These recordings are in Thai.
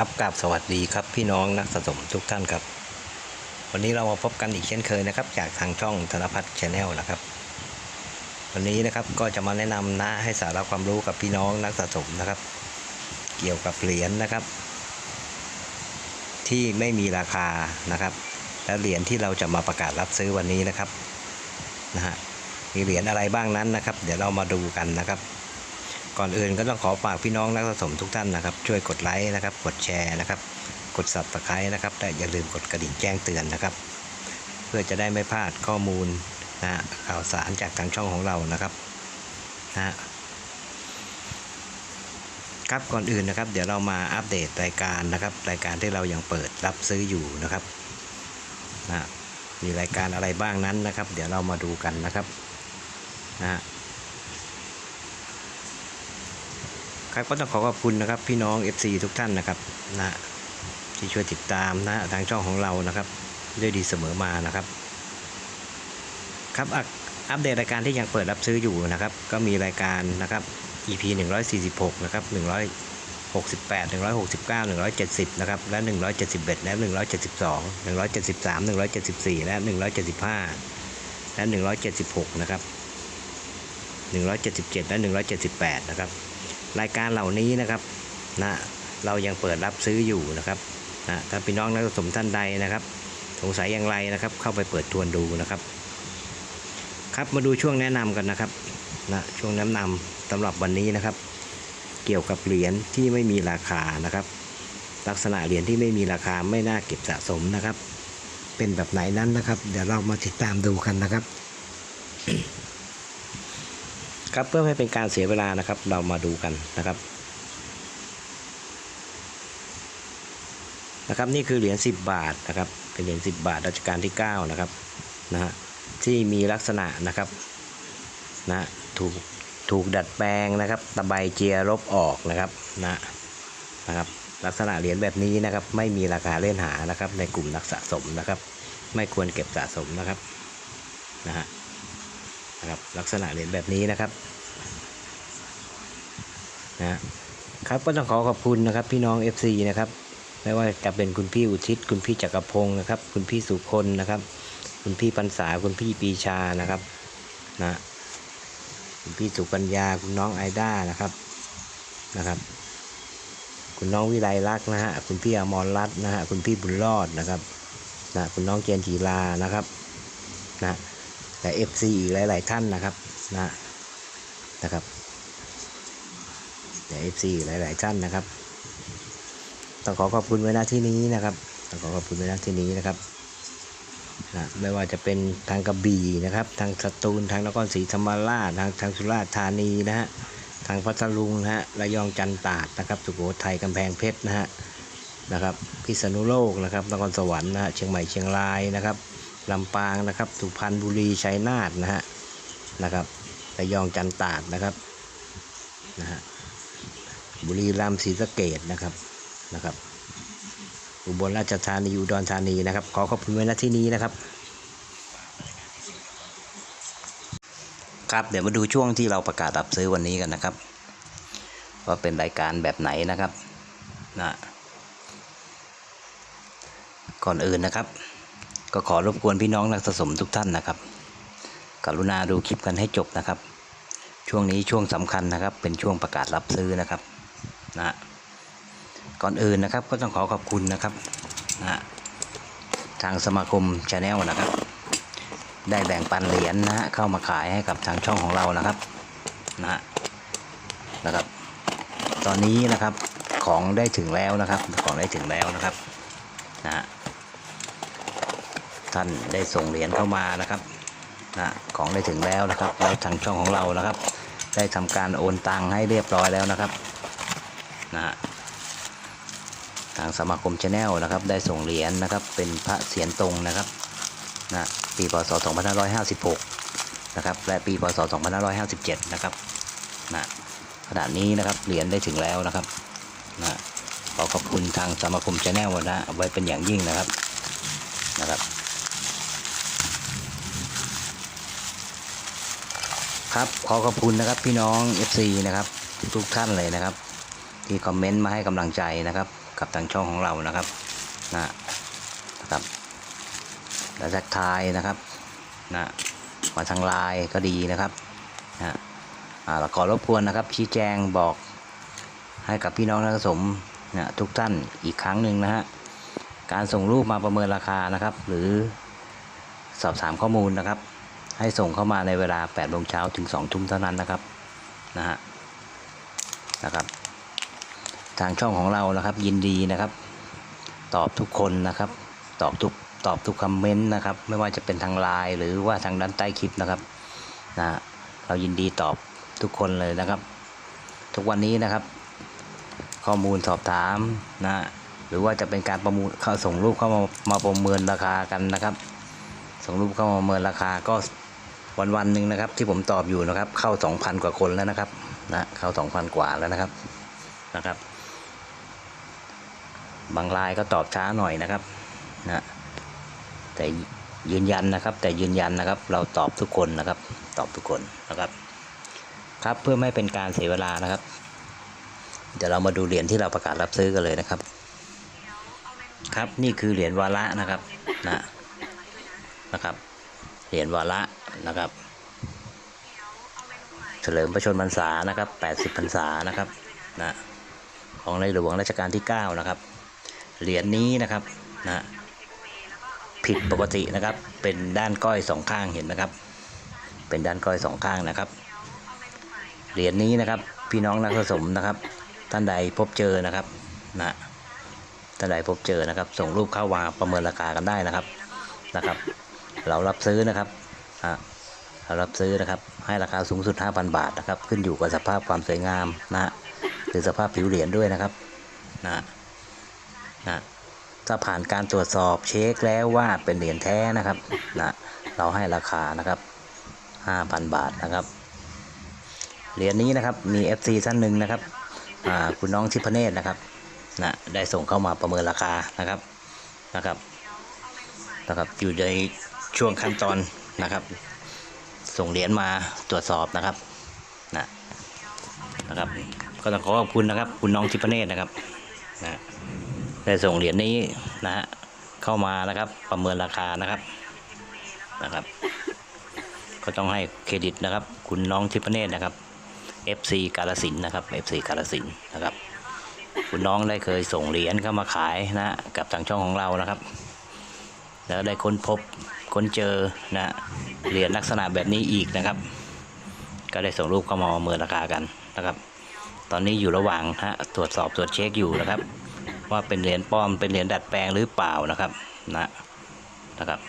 ครับกับสวัสดีครับพี่น้องนักสะสมทุกท่านครับ วันนี้เรามาพบกันอีกเช่นเคยนะครับ จากทางช่องธนพัฒน์ชาแนลนะครับ วันนี้นะครับก็จะมาแนะนำนะให้สาระความรู้กับพี่น้องนักสะสมนะครับ เกี่ยวกับเหรียญนะครับ ที่ไม่มีราคานะครับ และเหรียญที่เราจะมาประกาศรับซื้อวันนี้นะครับนะฮะมีเหรียญอะไรบ้างนั้นนะครับ เดี๋ยวเรามาดูกันนะครับ ก่อนอื่นก็ต้องขอฝากพี่น้องนักสะสมทุกท่านนะครับ ช่วยกดไลค์นะครับ กดแชร์นะครับ กด subscribe นะครับและอย่าลืมกดกระดิ่งแจ้งเตือนนะครับ เพื่อจะได้ไม่พลาดข้อมูลนะข่าวสารจากทางช่องของเรานะครับนะครับก่อนอื่นนะครับ เดี๋ยวเรามาอัปเดตรายการนะครับ รายการที่เรายังเปิดรับซื้ออยู่นะครับนะฮะมีรายการอะไรบ้างนั้นนะครับ เดี๋ยวเรามาดูกันนะครับนะฮะ ครับก็ต้องขอขอบคุณนะครับ พี่น้อง FC ทุกท่านนะครับนะที่ช่วยติดตามนะทางช่องของเรานะครับ ด้วยดีเสมอมานะครับ ครับอัปอัปเดตรายการที่ยังเปิดรับซื้ออยู่นะครับ ก็มีรายการนะครับ EP 146นะครับ168 169 170นะครับและ 171 และ 172 173 174 และ 175 และ 176 นะครับ 177 และ 178 นะครับ รายการเหล่านี้นะครับนะเรายังเปิดรับซื้ออยู่นะครับนะถ้าพี่น้องนักสะสมท่านใดนะครับ สงสัยอย่างไรนะครับ เข้าไปเปิดทวนดูนะครับ ครับมาดูช่วงแนะนำกันนะครับนะช่วงแนะนำสำหรับวันนี้นะครับ เกี่ยวกับเหรียญที่ไม่มีราคานะครับ ลักษณะเหรียญที่ไม่มีราคาไม่น่าเก็บสะสมนะครับ เป็นแบบไหนนั้นนะครับ เดี๋ยวเรามาติดตามดูกันนะครับ ครับเพื่อไม่เป็นการเสียเวลานะครับ เรามาดูกันนะครับนะครับนี่คือเหรียญ10 บาทนะครับเป็นเหรียญ10 บาทรัชกาลที่9นะครับนะฮะที่มีลักษณะนะครับนะถูกถูกดัดแปลงนะครับ ตะไบเจียลบออกนะครับนะนะครับ ลักษณะเหรียญแบบนี้นะครับ ไม่มีราคาเล่นหานะครับ ในกลุ่มนักสะสมนะครับ ไม่ควรเก็บสะสมนะครับนะฮะนะครับลักษณะเหรียญแบบนี้นะครับ นะครับก็ต้องขอขอบคุณนะครับพี่น้อง FC นะครับไม่ว่าจะเป็นคุณพี่อุทิศ คุณพี่จักรพงศ์นะครับ คุณพี่สุคนนะครับ คุณพี่ปัญษาคุณพี่ปีชานะครับนะคุณพี่สุปัญญาคุณน้องไอด้านะครับนะครับ คุณน้องวิไลลักษณ์นะฮะคุณพี่อมรรัตน์นะฮะคุณพี่บุญรอดนะครับนะคุณน้องเจนจีลานะครับนะและ FC อีกหลาย ๆ ท่านนะครับนะนะครับ และ FC อีกหลาย ๆ ท่านนะครับ ต้องขอขอบคุณไว้ณที่นี้นะครับต้องขอขอบคุณไว้ณที่นี้นะครับนะไม่ว่าจะเป็นทางกระบี่นะครับ ทางสตูลทางนครศรีธรรมราชทางทางสุราษฎร์ธานีนะฮะทางพัทลุงนะฮะระยองจันตาดนะครับ สุโขทัยกำแพงเพชรนะฮะนะครับพิษณุโลกนะครับนครสวรรค์นะฮะเชียงใหม่เชียงรายนะครับลำปางนะครับสุพรรณบุรีชัยนาทนะฮะนะครับระยองจันตาดนะครับนะฮะ บุรีรัมย์ศรีสะเกดนะครับนะครับ อุบลราชธานีอุดรธานีนะครับ ขอขอบคุณไว้ณที่นี้นะครับ ครับเดี๋ยวมาดูช่วงที่เราประกาศรับซื้อวันนี้กันนะครับ ว่าเป็นรายการแบบไหนนะครับนะก่อนอื่นนะครับ ก็ขอรบกวนพี่น้องนักสะสมทุกท่านนะครับ กรุณาดูคลิปกันให้จบนะครับ ช่วงนี้ช่วงสำคัญนะครับ เป็นช่วงประกาศรับซื้อนะครับ นะก่อนอื่นนะครับก็ต้องขอขอบคุณนะครับนะทางสมาคมชาแนลนะครับ ได้แบ่งปันเหรียญนะฮะเข้ามาขายให้กับทางช่องของเรานะครับนะนะครับ ตอนนี้นะครับของได้ถึงแล้วนะครับของได้ถึงแล้วนะครับนะท่านได้ส่งเหรียญเข้ามานะครับนะของได้ถึงแล้วนะครับแล้วทางช่องของเรานะครับ ได้ทำการโอนตังให้เรียบร้อยแล้วนะครับ นะฮะทางสมาคมชาแนลนะครับ ได้ส่งเหรียญนะครับ เป็นพระเศียรตรงนะครับนะปีพศ 2556 นะครับ และปีพศ 2557 นะครับนะขณะนี้นะครับเหรียญได้ถึงแล้วนะครับนะขอขอบคุณทางสมาคมชาแนลนะไว้เป็นอย่างยิ่งนะครับนะครับ ครับขอขอบคุณนะครับพี่น้อง FC นะครับทุกท่านเลยนะครับ ที่คอมเมนต์มาให้กำลังใจนะครับ กับทางช่องของเรานะครับนะนะครับและทักทายนะครับนะมาทางไลน์ก็ดีนะครับนะอ่าเราขอรบกวนนะครับ ชี้แจงบอกให้กับพี่น้องนักสมนะทุกท่านอีกครั้งหนึ่งนะฮะการส่งรูปมาประเมินราคานะครับ หรือสอบถามข้อมูลนะครับ ให้ส่งเข้ามาในเวลา8โมงเช้าถึง2ทุ่มเท่านั้นนะครับนะฮะนะครับ ทางช่องของเรานะครับยินดีนะครับ ตอบทุกคนนะครับ ตอบทุกตอบทุกคอมเมนต์นะครับ ไม่ว่าจะเป็นทางไลน์หรือว่าทางด้านใต้คลิปนะครับนะเรายินดีตอบทุกคนเลยนะครับ ทุกวันนี้นะครับ ข้อมูลสอบถามนะหรือว่าจะเป็นการประมูลเข้าส่งรูปเข้ามามาประเมินราคากันนะครับ ส่งรูปเข้ามาประเมินราคาก็วันวันหนึ่งนะครับ ที่ผมตอบอยู่นะครับ เข้า 2,000 กว่าคนแล้วนะครับนะเข้า 2,000 กว่าแล้วนะครับนะครับ บางรายก็ตอบช้าหน่อยนะครับนะแต่ยืนยันนะครับ แต่ยืนยันนะครับ เราตอบทุกคนนะครับ ตอบทุกคนนะครับ ครับเพื่อไม่เป็นการเสียเวลานะครับ เดี๋ยวเรามาดูเหรียญที่เราประกาศรับซื้อกันเลยนะครับ ครับนี่คือเหรียญวาระนะครับนะนะครับเหรียญวาระนะครับ เฉลิมพระชนมพรรษานะครับ80พรรษานะครับนะของในหลวงรัชกาลที่ 9 นะครับ เหรียญนี้นะครับนะผิดปกตินะครับ เป็นด้านก้อยสองข้างเห็นไหมครับ เป็นด้านก้อยสองข้างนะครับ เหรียญนี้นะครับ พี่น้องนักสะสมนะครับ ท่านใดพบเจอนะครับนะท่านใดพบเจอนะครับ ส่งรูปเข้ามาประเมินราคากันได้นะครับนะครับ เรารับซื้อนะครับอะเรารับซื้อนะครับ ให้ราคาสูงสุด 5,000 บาทนะครับ ขึ้นอยู่กับสภาพความสวยงามนะหรือสภาพผิวเหรียญด้วยนะครับนะ นะถ้าผ่านการตรวจสอบเช็คแล้วว่าเป็นเหรียญแท้นะครับนะเราให้ราคานะครับ 5,000 บาทนะครับเหรียญนี้นะครับมี FC ท่านหนึ่งนะครับคุณน้องทิพเนตนะครับนะได้ส่งเข้ามาประเมินราคานะครับนะครับนะครับอยู่ในช่วงขั้นตอนนะครับ ส่งเหรียญมาตรวจสอบนะครับนะนะครับ ก็ต้องขอขอบคุณนะครับ คุณน้องทิพเนตนะครับนะ ได้ส่งเหรียญนี้นะฮะเข้ามานะครับ ประเมินราคานะครับนะครับ ก็ต้องให้เครดิตนะครับ คุณน้องทิพเนตนะครับ FC กาลสินนะครับ FC กาลสินนะครับ คุณน้องได้เคยส่งเหรียญเข้ามาขายนะกับทางช่องของเรานะครับ แล้วได้ค้นพบค้นเจอนะเหรียญลักษณะแบบนี้อีกนะครับ ก็ได้ส่งรูปเข้ามาประเมินราคากันนะครับ ตอนนี้อยู่ระหว่างฮะตรวจสอบตรวจเช็คอยู่นะครับ ว่าเป็นเหรียญปลอมเป็นเหรียญดัดแปลงหรือเปล่านะครับนะนะครับ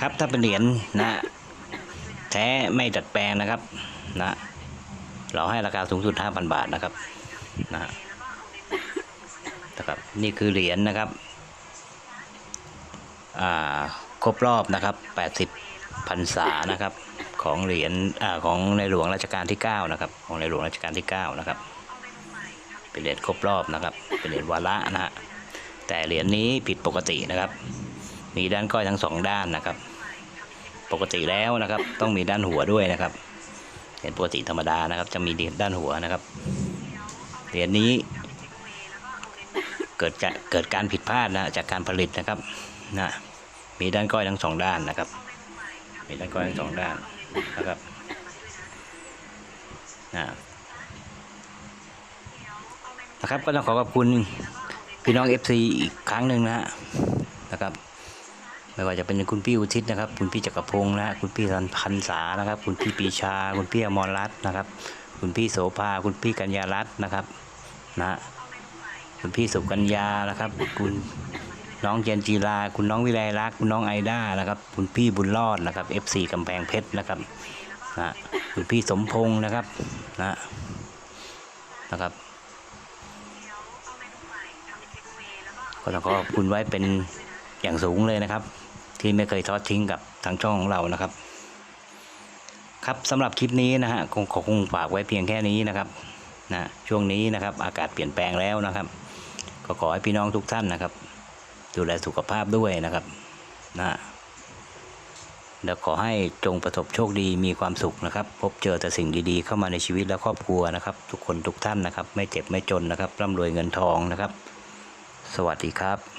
ครับถ้าเป็นเหรียญนะแท้ไม่ดัดแปลงนะครับนะเราให้ราคาสูงสุด 5,000 บาทนะครับนะนะครับนี่คือเหรียญนะครับอ่าครบรอบนะครับ 80พรรษานะครับของเหรียญอ่าของในหลวงรัชกาลที่ 9 นะครับ ของในหลวงรัชกาลที่ 9 นะครับ เป็นเหรียญครบรอบนะครับ เป็นเหรียญวาระนะฮะแต่เหรียญนี้ผิดปกตินะครับ มีด้านก้อยทั้งสองด้านนะครับ ปกติแล้วนะครับ ต้องมีด้านหัวด้วยนะครับเหรียญปกติธรรมดานะครับ จะมีด้านหัวนะครับเหรียญนี้ เกิดจากเกิดการผิดพลาดนะจากการผลิตนะครับนะมีด้านก้อยทั้งสองด้านนะครับ มีด้านก้อยทั้งสองด้านนะครับนะ นะครับก็ต้องขอขอบคุณพี่น้อง FC อีกครั้งหนึ่งนะฮะนะครับไม่ว่าจะเป็นคุณพี่อุทิศนะครับ คุณพี่จักรพงศ์นะฮะคุณพี่สันพันษานะครับ คุณพี่ปีชา คุณพี่อมรรัตน์นะครับ คุณพี่โสภาคุณพี่กัญญารัตน์นะครับนะฮะคุณพี่สุกัญญานะครับ คุณน้องเจนจีรา คุณน้องวิไลลักคุณน้องไอด้านะครับ คุณพี่บุญรอดนะครับ FC กำแพงเพชรนะครับนะคุณพี่สมพงศ์นะครับนะนะครับ ก็ต้องขอขอบคุณไว้เป็นอย่างสูงเลยนะครับ ที่ไม่เคยทอดทิ้งกับทางช่องของเรานะครับ ครับสำหรับคลิปนี้นะฮะคงขอคงฝากไว้เพียงแค่นี้นะครับนะช่วงนี้นะครับ อากาศเปลี่ยนแปลงแล้วนะครับ ก็ขอให้พี่น้องทุกท่านนะครับ ดูแลสุขภาพด้วยนะครับนะแล้วขอให้จงประสบโชคดีมีความสุขนะครับ พบเจอแต่สิ่งดีๆ เข้ามาในชีวิตและครอบครัวนะครับ ทุกคนทุกท่านนะครับ ไม่เจ็บไม่จนนะครับร่ำรวยเงินทองนะครับ สวัสดีครับ